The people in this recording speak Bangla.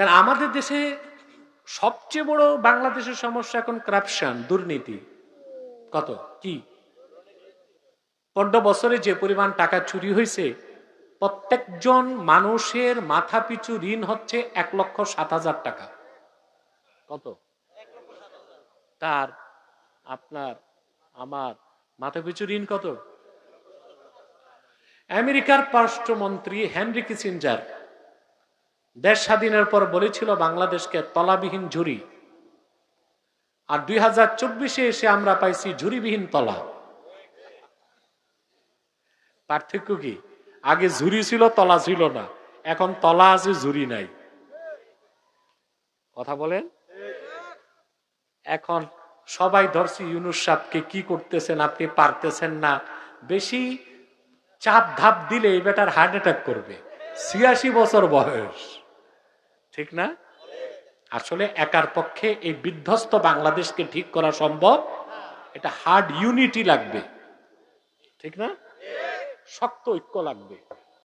কারণ আমাদের দেশে সবচেয়ে বড় বাংলাদেশের সমস্যা এখন করাপশন দুর্নীতি। কত? কি? পনেরো বছরে যে পরিমাণ টাকা চুরি হয়েছে, প্রত্যেকজন মানুষের মাথা পিছু ঋণ হচ্ছে এক লক্ষ সাত হাজার টাকা। কত? তার আপনার, আমার মাথা পিছু ঋণ কত? আমেরিকার পররাষ্ট্রমন্ত্রী হেনরি কিসিঞ্জার দেশ স্বাধীনের পর বলেছিল বাংলাদেশকে তলাবিহীন ঝুরি আর দুই হাজার চব্বিশে এসে আমরা পাইছি ঝুরিবিহীন তলা। পার্থক্য কি? আগে ঝুরি ছিল, তলা ছিল না। এখন তলা আছে ঝুরি নাই। কথা বলেন? এখন সবাই ধরছি, ইউনুস সাহকে কি করতেছেন, আপনি পারতেছেন না। বেশি চাপ ধাপ দিলে বেটার হার্ট অ্যাটাক করবে। ছিয়াশি বছর বয়স। ঠিক না? আসলে একার পক্ষে এই বিধ্বস্ত বাংলাদেশকে ঠিক করা সম্ভব। এটা হার্ড ইউনিটি লাগবে। ঠিক না? শক্ত ঐক্য লাগবে।